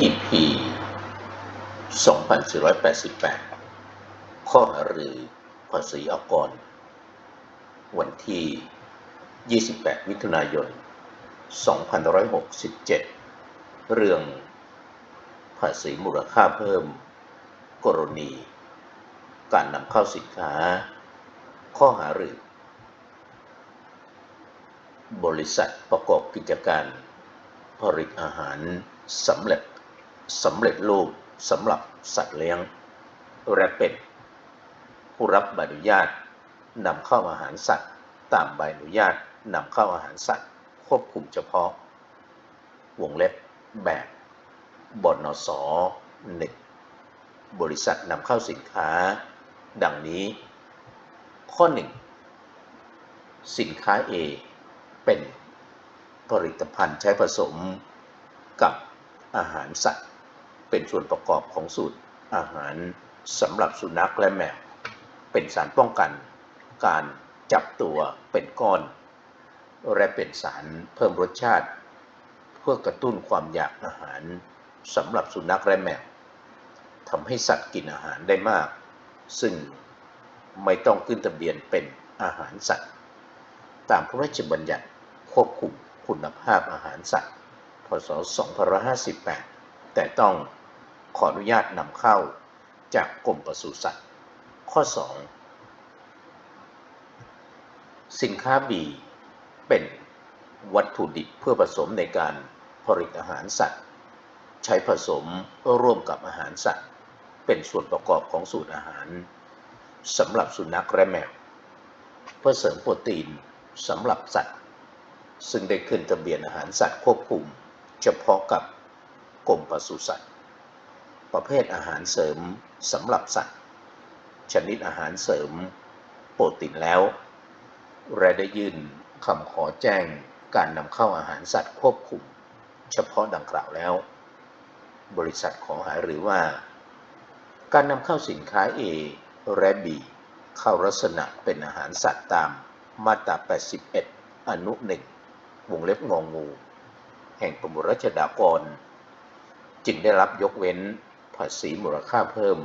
EP 2488 ข้อหารือภาษีอากร วันที่ 28 มิถุนายน 2567 เรื่อง ภาษีมูลค่าเพิ่ม กรณี การนำเข้าสินค้า ข้อหารือบริษัทประกอบกิจการ ผลิตอาหารสำเร็จ สำเร็จรูปสำหรับสัตว์เลี้ยง และเป็นผู้รับใบอนุญาตนำเข้าอาหารสัตว์ ตามใบอนุญาตนำเข้าอาหารสัตว์ ควบคุมเฉพาะ วงเล็บแบบบนสหนึ่งบริษัทนำเข้าสินค้า ดังนี้ ข้อ 1 สินค้า A เป็นผลิตภัณฑ์ใช้ผสมกับอาหารสัตว์ เป็นส่วนประกอบของสูตรอาหารสำหรับสุนัขและแมว เป็นสารป้องกัน การจับตัวเป็นก้อน และเป็นสารเพิ่มรสชาติ เพื่อกระตุ้นความอยากอาหารสำหรับสุนัขและแมวทำให้สัตว์กินอาหารได้มาก ซึ่งไม่ต้องขึ้นทะเบียนเป็นอาหารสัตว์ ตามพระราชบัญญัติควบคุมคุณภาพอาหารสัตว์ พศ 2558 แต่ต้อง ขออนุญาตนำเข้าจากกรมปศุสัตว์ ข้อ 2 สินค้า B เป็นวัตถุดิบเพื่อผสมในการผลิตอาหารสัตว์ ใช้ผสมร่วมกับอาหารสัตว์ เป็นส่วนประกอบของสูตรอาหารสำหรับสุนัขและแมว เพื่อเสริมโปรตีนสำหรับสัตว์ ซึ่งได้ขึ้นทะเบียนอาหารสัตว์ควบคุม เฉพาะกับกรมปศุสัตว์ ประเภทอาหารเสริมสำหรับสัตว์ ชนิดอาหารเสริมโปรตีนแล้วและได้ยื่นคำขอแจ้งการนำเข้าอาหารสัตว์ควบคุม เฉพาะดังกล่าวแล้ว บริษัทขอหาหรือว่า การนำเข้าสินค้า A และ B เข้าลักษณะเป็นอาหารสัตว์ตามมาตรา 81 อนุ1วงเล็บงองู แห่งประมวลรัชดากร จึงได้รับยกเว้นาษีมูลค่าเพิ่ม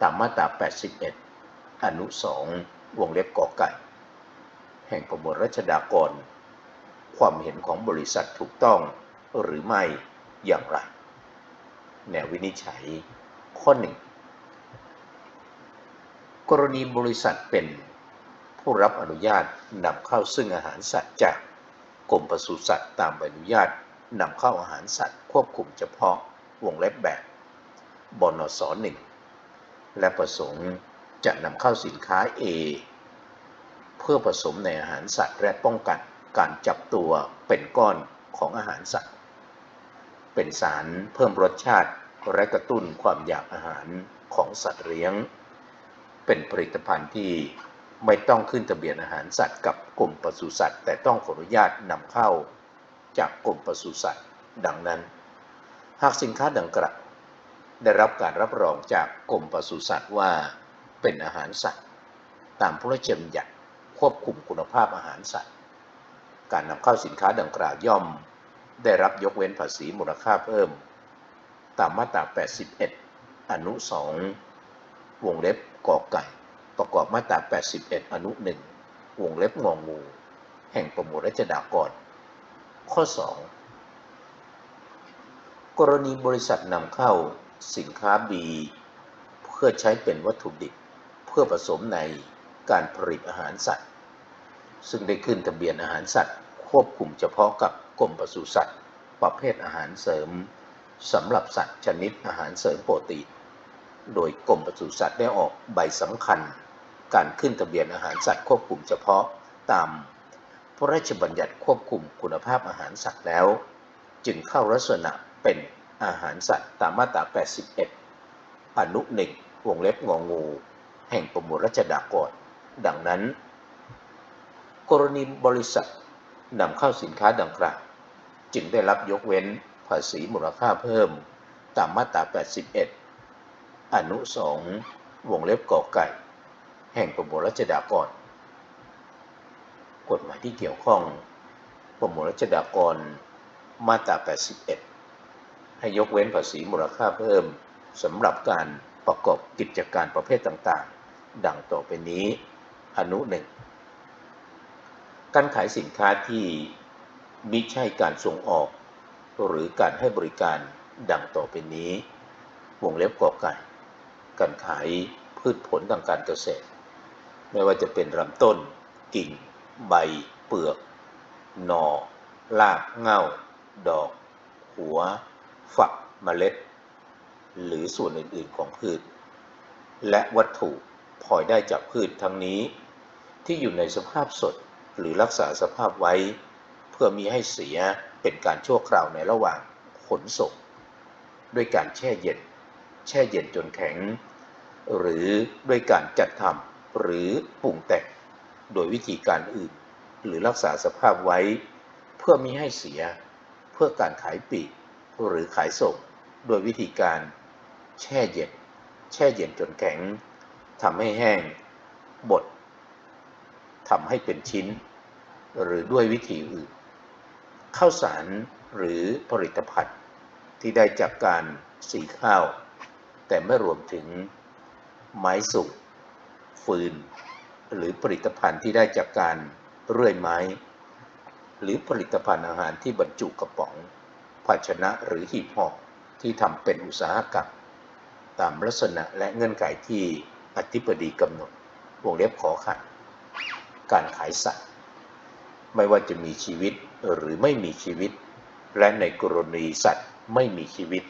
ตามมาตรา 81 อนุ 2 วงเล็บกอไก่ แห่งประมวลรัชดากร ความเห็นของบริษัทถูกต้องหรือไม่อย่างไร แนววินิจฉัย ข้อ 1 กรณีบริษัทเป็นผู้รับอนุญาตนำเข้าซึ่งอาหารสัตว์จากกรมปศุสัตว์ตามใบอนุญาตนำเข้าอาหารสัตว์ควบคุมเฉพาะวงเล็บแบบ บนสหนึ่งและประสงค์จะนำเข้าสินค้า A เพื่อผสมในอาหารสัตว์และป้องกันการจับตัวเป็นก้อนของอาหารสัตว์ เป็นสารเพิ่มรสชาติและกระตุ้นความอยากอาหารของสัตว์เลี้ยง เป็นผลิตภัณฑ์ที่ไม่ต้องขึ้นทะเบียนอาหารสัตว์กับกรมปศุสัตว์ แต่ต้องขออนุญาตนำเข้าจากกรมปศุสัตว์ ดังนั้น หากสินค้าดังกล่าว ได้รับการรับรองจากกรมปศุสัตว์ว่าเป็นอาหารสัตว์ ตามพระราชบัญญัติควบคุมคุณภาพอาหารสัตว์ การนำเข้าสินค้าดังกล่าวย่อม ได้รับยกเว้นภาษีมูลค่าเพิ่ม ตามมาตรา 81 อนุ 2 วงเล็บกอไก่ ประกอบมาตรา 81 อนุ 1 วงเล็บงองูแห่งประมวลรัชดากร ข้อ 2 กรณีบริษัทนำเข้า สินค้า B เพื่อใช้เป็นวัตถุดิบเพื่อผสมในการผลิตอาหารสัตว์ ซึ่งได้ขึ้นทะเบียนอาหารสัตว์ ควบคุมเฉพาะกับกรมปศุสัตว์ ประเภทอาหารเสริมสำหรับสัตว์ชนิดอาหารเสริมโปรตีน โดยกรมปศุสัตว์ได้ออกใบสำคัญ การขึ้นทะเบียนอาหารสัตว์ควบคุมเฉพาะตามพระราชบัญญัติควบคุมคุณภาพอาหารสัตว์แล้ว จึงเข้าลักษณะเป็น อาหารสัตว์ตามมาตรา 81 อนุ1วงเล็บงองู แห่งประมวลรัชดากร ดังนั้น กรณีบริษัทนำเข้าสินค้าดังกล่าวจึงได้รับยกเว้นภาษีมูลค่าเพิ่มตามมาตรา 81 อนุ2วงเล็บกอไก่ แห่งประมวลรัชดากร กฎหมายที่เกี่ยวข้อง ประมวลรัชดากร มาตรา 81 ให้ยกเว้นภาษีมูลค่าเพิ่มสำหรับการประกอบกิจการประเภทต่างๆ ดังต่อไปนี้ อนุหนึ่งการขายสินค้าที่มิใช่การส่งออก หรือการให้บริการดังต่อไปนี้ วงเล็บกอไก่การขายพืชผลทางการเกษตร ไม่ว่าจะเป็นลำต้น กิ่ง ใบ เปลือก หน่อรากเง่า ดอก หัว ฝักเมล็ด หรือส่วนอื่น ๆ ของพืช และวัตถุพลอยได้จากพืชทั้งนี้ ที่อยู่ในสภาพสดหรือรักษาสภาพไว้ เพื่อมีให้เสียเป็นการชั่วคราวในระหว่างขนส่ง ด้วยการแช่เย็น แช่เย็นจนแข็ง หรือด้วยการจัดทำหรือปรุงแต่งโดยวิธีการอื่น หรือรักษาสภาพไว้ เพื่อมิให้เสีย เพื่อการขายปลีก หรือขายส่งโดยวิธีการแช่เย็นแช่เย็นจนแข็งทำให้แห้ง บดทำให้เป็นชิ้น หรือด้วยวิธีอื่นข้าวสารหรือผลิตภัณฑ์ที่ได้จากการสีข้าว แต่ไม่รวมถึงไม้สุกฟืน หรือผลิตภัณฑ์ที่ได้จากการเรื่อยไม้ หรือผลิตภัณฑ์อาหารที่บรรจุกระป๋อง ภาชนะหรือหีบห่อที่ทำเป็นอุตสาหกรรมตามลักษณะและเงื่อนไขที่อธิบดีกำหนด วงเล็บขอขัดการขายสัตว์ ไม่ว่าจะมีชีวิตหรือไม่มีชีวิต และในกรณีสัตว์ไม่มีชีวิต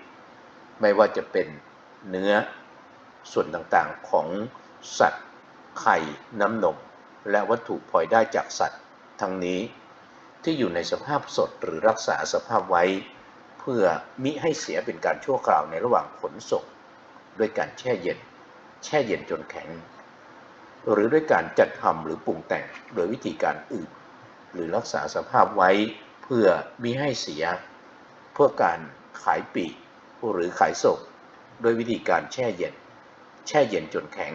ไม่ว่าจะเป็นเนื้อส่วนต่างๆของสัตว์ ไข่ น้ำนม และวัตถุพลอยได้จากสัตว์ ทั้งนี้ที่อยู่ในสภาพสดหรือรักษาสภาพไว้ เพื่อมิให้เสียเป็นการชั่วคราวในระหว่างขนส่งด้วยการแช่เย็น แช่เย็นจนแข็ง หรือด้วยการจัดทำหรือปรุงแต่งโดยวิธีการอื่น หรือรักษาสภาพไว้เพื่อมิให้เสีย เพื่อการขายปีกหรือขายส่งโดยวิธีการแช่เย็น แช่เย็นจนแข็ง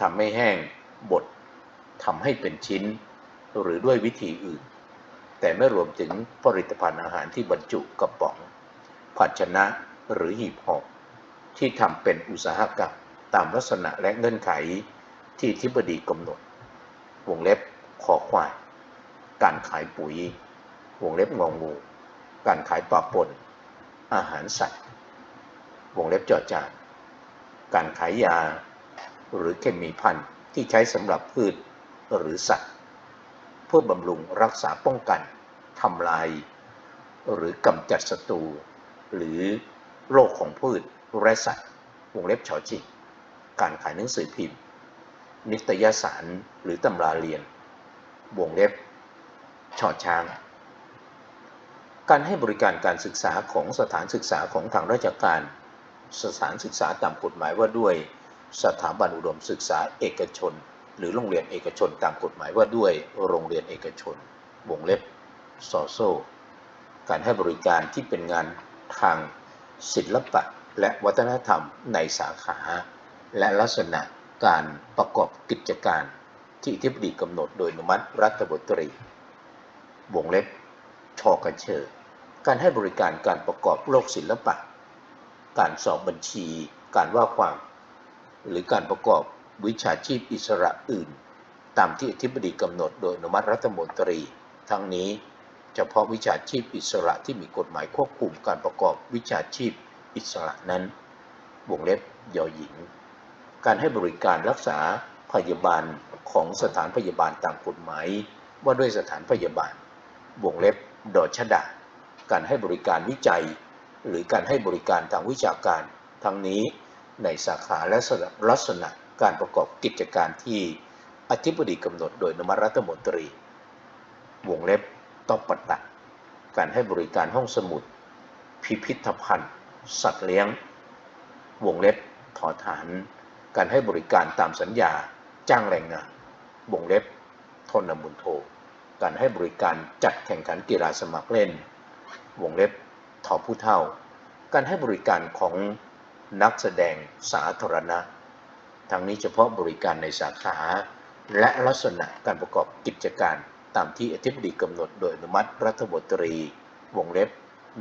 ทำให้แห้งบดทำให้เป็นชิ้น หรือด้วยวิธีอื่น แต่ไม่รวมถึงผลิตภัณฑ์อาหารที่บรรจุกระป๋อง ภาชนะหรือหีบห่อที่ทำเป็นอุตสาหกรรมตามลักษณะและเงื่อนไขที่ทิบดีกำหนด วงเล็บขอควาย การขายปุ๋ย วงเล็บงองูการขายปลาปนอาหารสัตว์ วงเล็บจอจาน การขายยา หรือเคมีพันธุ์ที่ใช้สำหรับพืชหรือสัตว์ พื่อบำรุงรักษาป้องกันทำลาย หรือกำจัดศัตรูหรือโรคของพืชและสัตว์วงเล็บชอจิกการขายหนังสือพิมพ์ นิตยสารหรือตำราเรียน วงเล็บชอช้าง การให้บริการการศึกษาของสถานศึกษาของทางราชการ สถานศึกษาตามกฎหมายว่าด้วยสถาบันอุดมศึกษาเอกชน หรือโรงเรียนเอกชนตามกฎหมายว่าด้วยโรงเรียนเอกชน วงเล็บซอโซการให้บริการที่เป็นงานทางศิลปะและวัฒนธรรมในสาขา และลักษณะการประกอบกิจการที่ทิบดีกำหนดโดยอนุมัติรัฐบตรี วงเล็บชอกระเชอการให้บริการการประกอบโลกศิลปะ การสอบบัญชี การว่าความ หรือการประกอบ วิชาชีพอิสระอื่น ตามที่อธิบดีกำหนดโดยอนุมัติรัฐมนตรี ทั้งนี้เฉพาะวิชาชีพอิสระที่มีกฎหมายควบคุมการประกอบวิชาชีพอิสระนั้น วงเล็บยอหญิง การให้บริการรักษาพยาบาลของสถานพยาบาลตามกฎหมาย ว่าด้วยสถานพยาบาล วงเล็บดอชดา การให้บริการวิจัย หรือการให้บริการทางวิชาการ ทั้งนี้ในสาขาและลักษณะ การประกอบกิจการที่อธิบดีกำหนดโดยนมรัฐมนตรี วงเล็บต้องปรับตะการให้บริการห้องสมุด พิพิธภัณฑ์ สัตว์เลี้ยง วงเล็บถอฐาน การให้บริการตามสัญญาจ้างแรงงาน วงเล็บทนบุญโท การให้บริการจัดแข่งขันกีฬาสมัครเล่น วงเล็บทอผู้เท่า การให้บริการของนักแสดงสาธารณะ ทั้งนี้เฉพาะบริการในสาขา และลักษณะการประกอบกิจการตามที่อธิบดีกำหนดโดยอนุมัติรัฐมนตรี วงเล็บ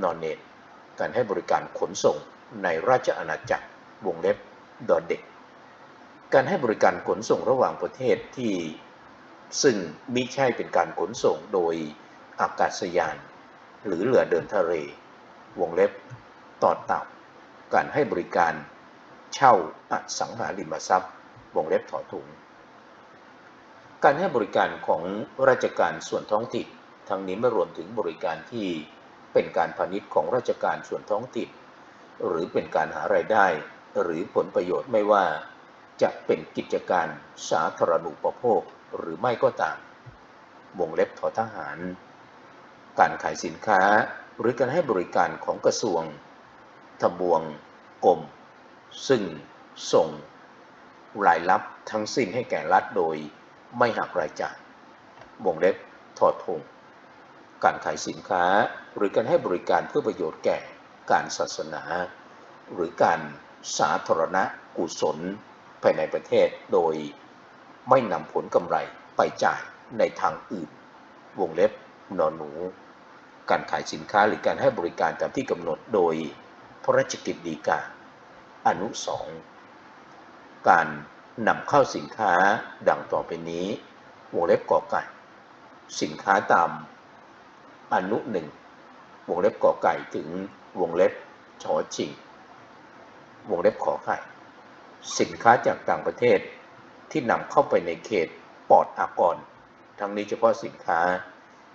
นอนเนตการให้บริการขนส่งในราชอาณาจักรวงเล็บดอเด็ก การให้บริการขนส่งระหว่างประเทศที่ซึ่งมิใช่เป็นการขนส่งโดยอากาศยาน หรือเรือเดินทะเลวงเล็บต่อเต่าการให้บริการ เช่าอสังหาริมทรัพย์วงเล็บถอถุง การให้บริการของราชการส่วนท้องถิ่นทั้งนี้ไม่รวมถึงบริการที่เป็นการพาณิชย์ของราชการส่วนท้องถิ่นหรือเป็นการหารายได้ หรือผลประโยชน์ไม่ว่า จะเป็นกิจการสาธารณูปโภคหรือไม่ก็ตาม วงเล็บทอทหาร การขายสินค้าหรือการให้บริการของกระทรวงทบวงกรม ซึ่งส่งรายรับทั้งสิ้นให้แก่รัฐโดยไม่หักรายจ่ายวงเล็บทอดทงการขายสินค้าหรือการให้บริการเพื่อประโยชน์แก่การศาสนา หรือการสาธารณกุศลภายในประเทศโดยไม่นำผลกำไรไปจ่ายในทางอื่น วงเล็บนอนหนู การขายสินค้าหรือการให้บริการตามที่กำหนดโดยพระราชกิจดีกา อนุสองการนำเข้าสินค้าดังต่อไปนี้ วงเล็บกอไก่ สินค้าตาม อนุหนึ่งวงเล็บกอไก่ถึงวงเล็บชอชิง วงเล็บขอไข่ สินค้าจากต่างประเทศที่นำเข้าไปในเขตปลอดอากร ทั้งนี้เฉพาะสินค้า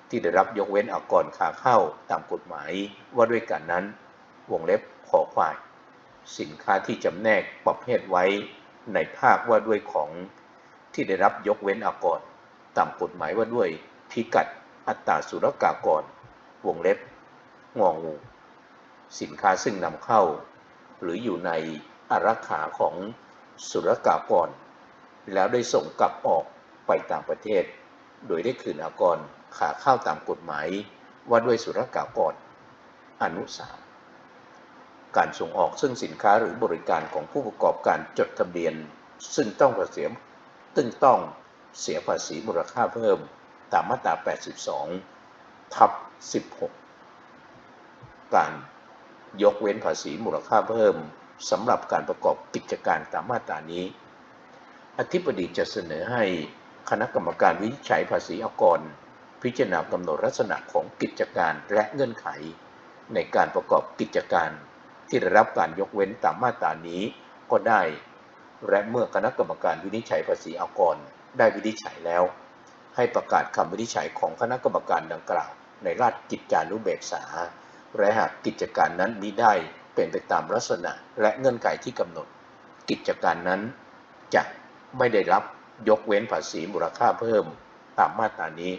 ที่ได้รับยกเว้นอากรขาเข้าตามกฎหมายว่าด้วยกันนั้น วงเล็บขอควาย สินค้าที่จำแนกประเภทไว้ในภาคว่าด้วยของที่ได้รับยกเว้นอากรตามกฎหมายว่าด้วยพิกัดอัตราสุรกากร วงเล็บ งองู สินค้าซึ่งนำเข้า หรืออยู่ในอารักขาของสุรกากร แล้วได้ส่งกลับออกไปต่างประเทศ โดยได้คืนอากรขาเข้าตามกฎหมายว่าด้วยสุรกากร อนุสาม การส่งออกซึ่งสินค้าหรือบริการของผู้ประกอบการจดทะเบียน ซึ่งต้องเสียตึงต้องเสียภาษีมูลค่าเพิ่มตามมาตรา 82 ทับ 16 การยกเว้นภาษีมูลค่าเพิ่มสำหรับการประกอบกิจการตามมาตรานี้ อธิบดีจะเสนอให้คณะกรรมการวินิจฉัยภาษีอากร พิจารณากำหนดลักษณะของกิจการและเงื่อนไข ในการประกอบกิจการ ที่ได้รับการยกเว้นตามมาตรานี้ก็ได้ และเมื่อคณะกรรมการวินิจฉัยภาษีอากรได้วินิจฉัยแล้ว ให้ประกาศคำวินิจฉัยของคณะกรรมการดังกล่าว ในราชกิจจานุเบกษา และหากกิจการนั้นมิได้เป็นไปตามลักษณะและเงื่อนไขที่กำหนด กิจการนั้นจะไม่ได้รับยกเว้นภาษีมูลค่าเพิ่มตามมาตรานี้